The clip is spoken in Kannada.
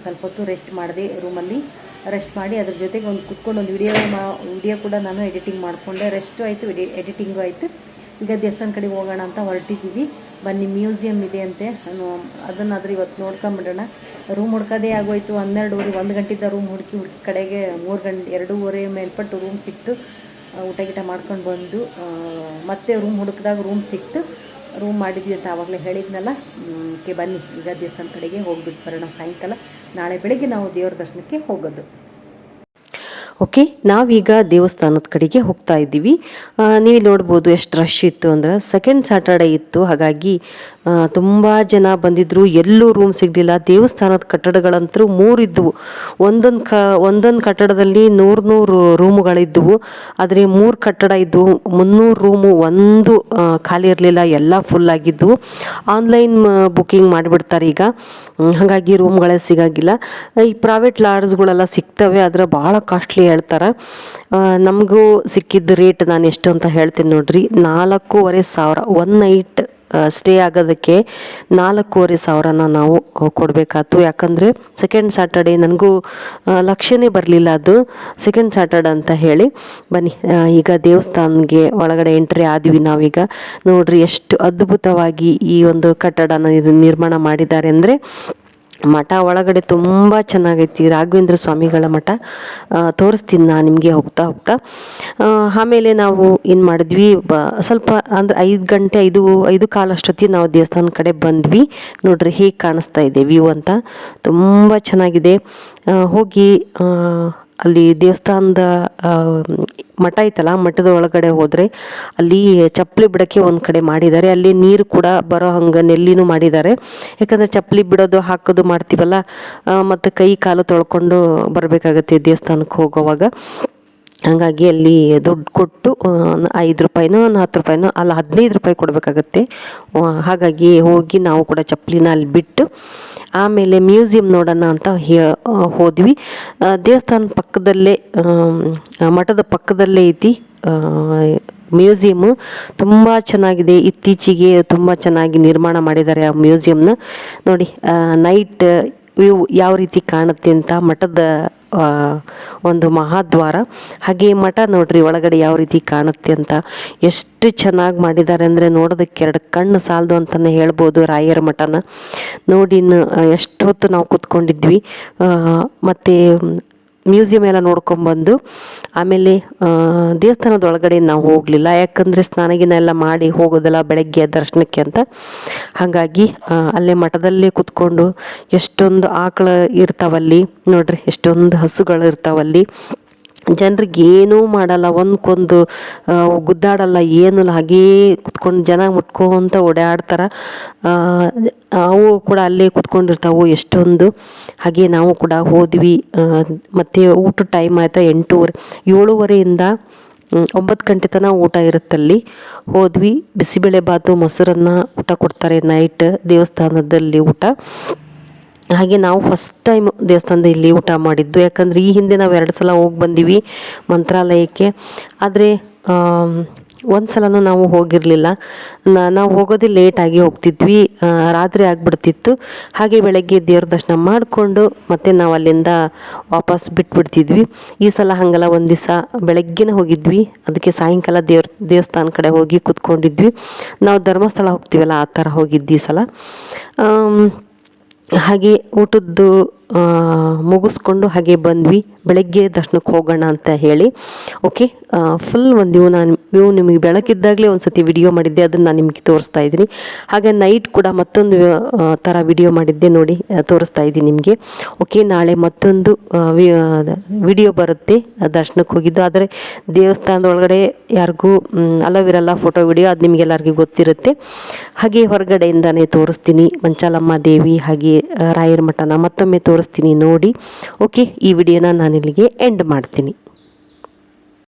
ಒಂದು ಸ್ವಲ್ಪ ಹೊತ್ತು ರೆಸ್ಟ್ ಮಾಡಿದೆ ರೂಮಲ್ಲಿ ರೆಸ್ಟ್ ಮಾಡಿ ಅದ್ರ ಜೊತೆಗೆ ಒಂದು ಕುತ್ಕೊಂಡು ಒಂದು ವಿಡಿಯೋ ಮಾ ವಿಡಿಯೋ ಕೂಡ ನಾನು ಎಡಿಟಿಂಗ್ ಮಾಡಿಕೊಂಡೆ. ರೆಸ್ಟು ಆಯಿತು ಎಡಿ ಎಡಿಟಿಂಗು ಆಯಿತು. ಈಗ ದೇವಸ್ಥಾನ ಕಡೆ ಹೋಗೋಣ ಅಂತ ಹೊರಟಿದ್ದೀವಿ ಬನ್ನಿ ಮ್ಯೂಸಿಯಮ್ ಇದೆ ಅಂತೆ. ನಾನು ಅದ್ರ ಇವತ್ತು ನೋಡ್ಕೊಂಬಿಡೋಣ. ರೂಮ್ ಹುಡ್ಕೋದೇ ಆಗೋಯ್ತು. ಹನ್ನೆರಡುವರೆ, ಒಂದು ಗಂಟೆಯಿಂದ ರೂಮ್ ಹುಡುಕಿ ಹುಡುಕಿ ಕಡೆಗೆ ಮೂರು ಗಂಟೆ, ಎರಡೂವರೆ ಮೇಲ್ಪಟ್ಟು ರೂಮ್ ಸಿಕ್ತು. ಊಟ ಗೀಟ ಮಾಡ್ಕೊಂಡು ಬಂದು ಮತ್ತೆ ರೂಮ್ ಹುಡುಕಿದಾಗ ರೂಮ್ ಸಿಕ್ತು. ರೂಮ್ ಮಾಡಿದ್ವಿ ಅಂತ ಆವಾಗಲೇ ಹೇಳಿದ್ನಲ್ಲ. ಓಕೆ, ಬನ್ನಿ. ಈಗ ದೇವಸ್ಥಾನ ಕಡೆಗೆ ಹೋಗ್ಬಿಟ್ಟು ಬರೋಣ ಸಾಯಂಕಾಲ. ನಾಳೆ ಬೆಳಗ್ಗೆ ನಾವು ದೇವ್ರ ದರ್ಶನಕ್ಕೆ ಹೋಗೋದು. ಓಕೆ ನಾವೀಗ ದೇವಸ್ಥಾನದ ಕಡೆಗೆ ಹೋಗ್ತಾ ಇದ್ದೀವಿ. ನೀವು ನೋಡ್ಬೋದು ಎಷ್ಟು ರಶ್ ಇತ್ತು ಅಂದ್ರೆ ಸೆಕೆಂಡ್ ಸ್ಯಾಟರ್ಡೆ ಇತ್ತು. ಹಾಗಾಗಿ ತುಂಬ ಜನ ಬಂದಿದ್ರು. ಎಲ್ಲೂ ರೂಮ್ ಸಿಗಲಿಲ್ಲ. ದೇವಸ್ಥಾನದ ಕಟ್ಟಡಗಳಂತೂ ಮೂರು ಇದ್ದವು ಒಂದೊಂದು ಕ, ಒಂದೊಂದು ಕಟ್ಟಡದಲ್ಲಿ ನೂರು ನೂರು ರೂಮುಗಳಿದ್ದವು ಆದರೆ ಮೂರು ಕಟ್ಟಡ ಇದ್ದವು ಮುನ್ನೂರು ರೂಮು ಒಂದು ಖಾಲಿ ಇರಲಿಲ್ಲ. ಎಲ್ಲ ಫುಲ್ ಆಗಿದ್ದವು ಆನ್ಲೈನ್ ಬುಕ್ಕಿಂಗ್ ಮಾಡಿಬಿಡ್ತಾರೆ ಈಗ. ಹಾಗಾಗಿ ರೂಮ್ಗಳೇ ಸಿಗಾಗಿಲ್ಲ. ಈ ಪ್ರೈವೇಟ್ ಲಾಡ್ಜ್ಗಳೆಲ್ಲ ಸಿಗ್ತವೆ. ಆದರೆ ಭಾಳ ಕಾಸ್ಟ್ಲಿ ಹೇಳ್ತಾರೆ. ನಮಗೂ ಸಿಕ್ಕಿದ್ದ ರೇಟ್ ನಾನು ಎಷ್ಟು ಅಂತ ಹೇಳ್ತೀನಿ ನೋಡ್ರಿ. ನಾಲ್ಕೂವರೆ ಸಾವಿರ ಒನ್ ನೈಟ್ ಸ್ಟೇ ಆಗೋದಕ್ಕೆ ನಾಲ್ಕೂವರೆ ಸಾವಿರನ ನಾವು ಕೊಡಬೇಕಾಯ್ತು. ಯಾಕಂದರೆ ಸೆಕೆಂಡ್ ಸ್ಯಾಟರ್ಡೇ ನನಗೂ ಲಕ್ಷ್ಯನೇ ಬರಲಿಲ್ಲ ಅದು. ಸೆಕೆಂಡ್ ಸ್ಯಾಟರ್ಡೆ ಅಂತ ಹೇಳಿ, ಬನ್ನಿ ಈಗ ದೇವಸ್ಥಾನಕ್ಕೆ ಒಳಗಡೆ ಎಂಟ್ರಿ ಆದ್ವಿ ನಾವೀಗ. ನೋಡ್ರಿ ಎಷ್ಟು ಅದ್ಭುತವಾಗಿ ಈ ಒಂದು ಕಟ್ಟಡನ ನಿರ್ಮಾಣ ಮಾಡಿದ್ದಾರೆ ಅಂದರೆ ಮಠ ಒಳಗಡೆ ತುಂಬ ಚೆನ್ನಾಗೈತಿ ರಾಘವೇಂದ್ರ ಸ್ವಾಮಿಗಳ ಮಠ. ತೋರಿಸ್ತೀನಿ ನಾನು ನಿಮಗೆ ಹೋಗ್ತಾ ಹೋಗ್ತಾ. ಆಮೇಲೆ ನಾವು ಏನು ಮಾಡಿದ್ವಿ, ಬ, ಸ್ವಲ್ಪ ಅಂದರೆ ಐದು ಗಂಟೆ, ಐದು ಐದು ಕಾಲಷ್ಟೊತ್ತಿಗೆ ನಾವು ದೇವಸ್ಥಾನ ಕಡೆ ಬಂದ್ವಿ. ನೋಡ್ರಿ ಹೇಗೆ ಕಾಣಿಸ್ತಾ ಇದೆ ವ್ಯೂ ಅಂತ. ತುಂಬ ಚೆನ್ನಾಗಿದೆ. ಹೋಗಿ ಅಲ್ಲಿ ದೇವಸ್ಥಾನದ ಮಠ ಐತಲ್ಲ, ಮಠದ ಒಳಗಡೆ ಹೋದರೆ ಅಲ್ಲಿ ಚಪ್ಪಲಿ ಬಿಡೋಕ್ಕೆ ಒಂದು ಕಡೆ ಮಾಡಿದ್ದಾರೆ. ಅಲ್ಲಿ ನೀರು ಕೂಡ ಬರೋ ಹಂಗೆ ನೆಲ್ಲಿನೂ ಮಾಡಿದ್ದಾರೆ. ಯಾಕಂದರೆ ಚಪ್ಪಲಿ ಬಿಡೋದು, ಹಾಕೋದು ಮಾಡ್ತೀವಲ್ಲ ಮತ್ತು ಕೈ ಕಾಲು ತೊಳ್ಕೊಂಡು ಬರಬೇಕಾಗತ್ತೆ ದೇವಸ್ಥಾನಕ್ಕೆ ಹೋಗೋವಾಗ. ಹಾಗಾಗಿ ಅಲ್ಲಿ ದುಡ್ಡು ಕೊಟ್ಟು ಐದು ರೂಪಾಯಿನೋ ಒಂದು ಹತ್ತು ರೂಪಾಯಿನೋ, ಅಲ್ಲ ಹದಿನೈದು ರೂಪಾಯಿ ಕೊಡಬೇಕಾಗತ್ತೆ. ಹಾಗಾಗಿ ಹೋಗಿ ನಾವು ಕೂಡ ಚಪ್ಪಲಿನ ಅಲ್ಲಿ ಬಿಟ್ಟು, ಆಮೇಲೆ ಮ್ಯೂಸಿಯಂ ನೋಡೋಣ ಅಂತ ಹೋದ್ವಿ. ದೇವಸ್ಥಾನ ಪಕ್ಕದಲ್ಲೇ ಮಠದ ಪಕ್ಕದಲ್ಲೇ ಐತಿ ಮ್ಯೂಸಿಯಮ್ಮು ತುಂಬ ಚೆನ್ನಾಗಿದೆ. ಇತ್ತೀಚೆಗೆ ತುಂಬ ಚೆನ್ನಾಗಿ ನಿರ್ಮಾಣ ಮಾಡಿದ್ದಾರೆ ಆ ಮ್ಯೂಸಿಯಮ್ನ ನೋಡಿ ನೈಟ್ ವ್ಯೂ ಯಾವ ರೀತಿ ಕಾಣುತ್ತೆ ಅಂತ ಮಠದ ಒಂದು ಮಹಾದ್ವಾರ. ಹಾಗೆ ಮಠ ನೋಡ್ರಿ ಒಳಗಡೆ ಯಾವ ರೀತಿ ಕಾಣುತ್ತೆ ಅಂತ. ಎಷ್ಟು ಚೆನ್ನಾಗಿ ಮಾಡಿದ್ದಾರೆ ಅಂದರೆ ನೋಡೋದಕ್ಕೆ ಎರಡು ಕಣ್ಣು ಸಾಲದು ಅಂತಲೇ ಹೇಳ್ಬೋದು ರಾಯರ ಮಠನ. ನೋಡಿ ಎಷ್ಟು ಹೊತ್ತು ನಾವು ಕೂತ್ಕೊಂಡಿದ್ವಿ. ಮತ್ತು ಮ್ಯೂಸಿಯಂ ಎಲ್ಲ ನೋಡ್ಕೊಂಬಂದು ಆಮೇಲೆ ದೇವಸ್ಥಾನದ ಒಳಗಡೆ ನಾವು ಹೋಗಲಿಲ್ಲ. ಯಾಕಂದರೆ ಸ್ನಾನಗಿನ ಎಲ್ಲ ಮಾಡಿ ಹೋಗೋದಲ್ಲ ಬೆಳಗ್ಗೆ ದರ್ಶನಕ್ಕೆ ಅಂತ. ಹಾಗಾಗಿ ಅಲ್ಲೇ ಮಠದಲ್ಲೇ ಕುತ್ಕೊಂಡು ಎಷ್ಟೊಂದು ಆಕಳ ಇರ್ತಾವಲ್ಲಿ, ನೋಡ್ರಿ, ಎಷ್ಟೊಂದು ಹಸುಗಳು ಇರ್ತಾವಲ್ಲಿ ಜನರಿಗೆ ಏನೂ ಮಾಡಲ್ಲ, ಒಂದ್ಕೊಂದು ಗುದ್ದಾಡಲ್ಲ ಏನಿಲ್ಲ ಹಾಗೇ ಕುತ್ಕೊಂಡು ಜನ ಮುಟ್ಕೊಂತ ಓಡಾಡ್ತಾರೆ. ಅವು ಕೂಡ ಅಲ್ಲೇ ಕುತ್ಕೊಂಡಿರ್ತಾವೆ ಎಷ್ಟೊಂದು. ಹಾಗೆ ನಾವು ಕೂಡ ಹೋದ್ವಿ. ಮತ್ತು ಊಟ ಟೈಮ್ ಆಯಿತಾ ಎಂಟೂವರೆ, ಏಳುವರೆಯಿಂದ ಒಂಬತ್ತು ಗಂಟೆ ತನಕ ಊಟ ಇರುತ್ತಲ್ಲಿ ಹೋದ್ವಿ ಬಿಸಿಬೇಳೆ ಬಾತು ಮೊಸರನ್ನ ಊಟ ಕೊಡ್ತಾರೆ ನೈಟ್ ದೇವಸ್ಥಾನದಲ್ಲಿ ಊಟ. ಹಾಗೆ ನಾವು ಫಸ್ಟ್ ಟೈಮ್ ದೇವಸ್ಥಾನದಲ್ಲಿ ಊಟ ಮಾಡಿದ್ದು. ಯಾಕಂದರೆ ಈ ಹಿಂದೆ ನಾವು ಎರಡು ಸಲ ಹೋಗಿ ಬಂದೀವಿ ಮಂತ್ರಾಲಯಕ್ಕೆ. ಆದರೆ ಒಂದು ಸಲನೂ ನಾವು ಹೋಗಿರಲಿಲ್ಲ. ನಾವು ಹೋಗೋದೇ ಲೇಟಾಗಿ ಹೋಗ್ತಿದ್ವಿ. ರಾತ್ರಿ ಆಗಿಬಿಡ್ತಿತ್ತು. ಹಾಗೆ ಬೆಳಗ್ಗೆ ದೇವ್ರ ದರ್ಶನ ಮಾಡಿಕೊಂಡು ಮತ್ತೆ ನಾವು ಅಲ್ಲಿಂದ ವಾಪಸ್ ಬಿಟ್ಬಿಡ್ತಿದ್ವಿ. ಈ ಸಲ ಹಾಗಲ್ಲ, ಒಂದು ದಿವಸ ಬೆಳಗ್ಗೆನೇ ಹೋಗಿದ್ವಿ. ಅದಕ್ಕೆ ಸಾಯಂಕಾಲ ದೇವ್ರ, ದೇವಸ್ಥಾನ ಕಡೆ ಹೋಗಿ ಕೂತ್ಕೊಂಡಿದ್ವಿ. ನಾವು ಧರ್ಮಸ್ಥಳ ಹೋಗ್ತೀವಲ್ಲ, ಆ ಥರ ಹೋಗಿದ್ವಿ ಈ ಸಲ. ಹಾಗೆ ಊಟದ್ದು ಮುಗಿಸ್ಕೊಂಡು ಹಾಗೆ ಬಂದ್ವಿ. ಬೆಳಗ್ಗೆ ದರ್ಶನಕ್ಕೆ ಹೋಗೋಣ ಅಂತ ಹೇಳಿ. ಓಕೆ ಫುಲ್ ಒಂದು ವ್ಯೂ ನಾನು ವ್ಯೂ ನಿಮಗೆ ಬೆಳಕಿದ್ದಾಗಲೇ ಒಂದು ಸತಿ ವಿಡಿಯೋ ಮಾಡಿದ್ದೆ, ಅದನ್ನು ನಾನು ನಿಮಗೆ ತೋರಿಸ್ತಾ ಇದ್ದೀನಿ. ಹಾಗೆ ನೈಟ್ ಕೂಡ ಮತ್ತೊಂದು ಥರ ವಿಡಿಯೋ ಮಾಡಿದ್ದೆ ನೋಡಿ ತೋರಿಸ್ತಾ ಇದ್ದೀನಿ ನಿಮಗೆ. ಓಕೆ ನಾಳೆ ಮತ್ತೊಂದು ವಿಡಿಯೋ ಬರುತ್ತೆ ದರ್ಶನಕ್ಕೆ ಹೋಗಿದ್ದು. ಆದರೆ ದೇವಸ್ಥಾನದ ಒಳಗಡೆ ಯಾರಿಗೂ ಅಲವಿರಲ್ಲ ಫೋಟೋ ವಿಡಿಯೋ ಅದು ನಿಮಗೆಲ್ಲರಿಗೂ ಗೊತ್ತಿರುತ್ತೆ. ಹಾಗೆ ಹೊರಗಡೆಯಿಂದನೇ ತೋರಿಸ್ತೀನಿ. ಮಂಚಾಲಮ್ಮ ದೇವಿ, ಹಾಗೆ ರಾಯರ ಮಠನ ಮತ್ತೊಮ್ಮೆ ತೋರಿಸ್ತೀನಿ. ನೋಡಿ. ಓಕೆ ಈ ವಿಡಿಯೋನ ನಾನು ಇಲ್ಲಿಗೆ ಎಂಡ್ ಮಾಡ್ತೀನಿ.